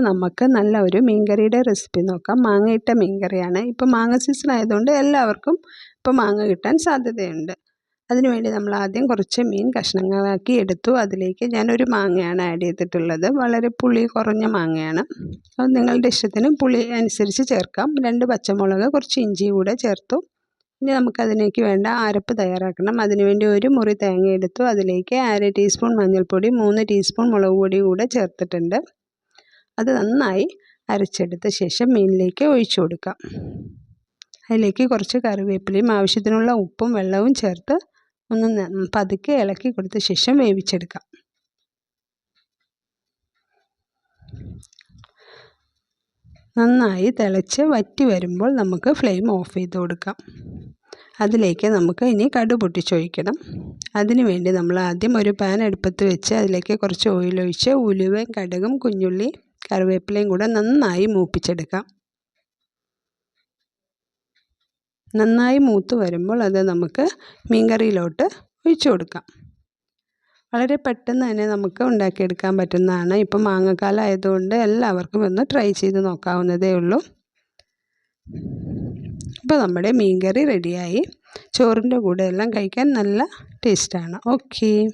നമുക്ക് നല്ല ഒരു മീൻകറിയുടെ റെസിപ്പി നോക്കാം. മാങ്ങയിട്ട മീൻകറിയാണ്. ഇപ്പം മാങ്ങ സീസൺ ആയതുകൊണ്ട് എല്ലാവർക്കും ഇപ്പം മാങ്ങ കിട്ടാൻ സാധ്യതയുണ്ട്. അതിനുവേണ്ടി നമ്മൾ ആദ്യം കുറച്ച് മീൻ കഷ്ണങ്ങളാക്കി എടുത്തു. അതിലേക്ക് ഞാനൊരു മാങ്ങയാണ് ആഡ് ചെയ്തിട്ടുള്ളത്. വളരെ പുളി കുറഞ്ഞ മാങ്ങയാണ്. അത് നിങ്ങളുടെ ഇഷ്ടത്തിന് പുളി അനുസരിച്ച് ചേർക്കാം. രണ്ട് പച്ചമുളക് കുറച്ച് ഇഞ്ചി കൂടെ ചേർത്തു. ഇനി നമുക്കതിലേക്ക് വേണ്ട അരപ്പ് തയ്യാറാക്കണം. അതിനുവേണ്ടി ഒരു മുറി തേങ്ങ എടുത്തു. അതിലേക്ക് അര ടീസ്പൂൺ മഞ്ഞൾപ്പൊടി മൂന്ന് ടീസ്പൂൺ മുളക് പൊടി കൂടെ ചേർത്തിട്ടുണ്ട്. അത് നന്നായി അരച്ചെടുത്ത ശേഷം മീനിലേക്ക് ഒഴിച്ചു കൊടുക്കാം. അതിലേക്ക് കുറച്ച് കറിവേപ്പിലയും ആവശ്യത്തിനുള്ള ഉപ്പും വെള്ളവും ചേർത്ത് ഒന്ന് പതുക്കെ ഇളക്കി കൊടുത്ത ശേഷം വേവിച്ചെടുക്കാം. നന്നായി തിളച്ച് വറ്റി വരുമ്പോൾ നമുക്ക് ഫ്ലെയിം ഓഫ് ചെയ്ത് കൊടുക്കാം. അതിലേക്ക് നമുക്ക് ഇനി കടു പൊട്ടിച്ചൊഴിക്കണം. അതിനുവേണ്ടി നമ്മൾ ആദ്യം ഒരു പാൻ അടുപ്പത്ത് വെച്ച് അതിലേക്ക് കുറച്ച് ഓയിലൊഴിച്ച് ഉലുവയും കടുകും കുഞ്ഞുള്ളി കറിവേപ്പിലയും കൂടെ നന്നായി മൂപ്പിച്ചെടുക്കാം. നന്നായി മൂത്ത് വരുമ്പോൾ അത് നമുക്ക് മീൻകറിയിലോട്ട് ഒഴിച്ചു കൊടുക്കാം. വളരെ പെട്ടെന്ന് തന്നെ നമുക്ക് ഉണ്ടാക്കിയെടുക്കാൻ പറ്റുന്നതാണ്. ഇപ്പം മാങ്ങക്കാലം ആയതുകൊണ്ട് എല്ലാവർക്കും ഒന്ന് ട്രൈ ചെയ്ത് നോക്കാവുന്നതേ ഉള്ളൂ. ഇപ്പോൾ നമ്മുടെ മീൻകറി റെഡിയായി. ചോറിന്റെ കൂടെ എല്ലാം കഴിക്കാൻ നല്ല ടേസ്റ്റാണ്. ഓക്കേ.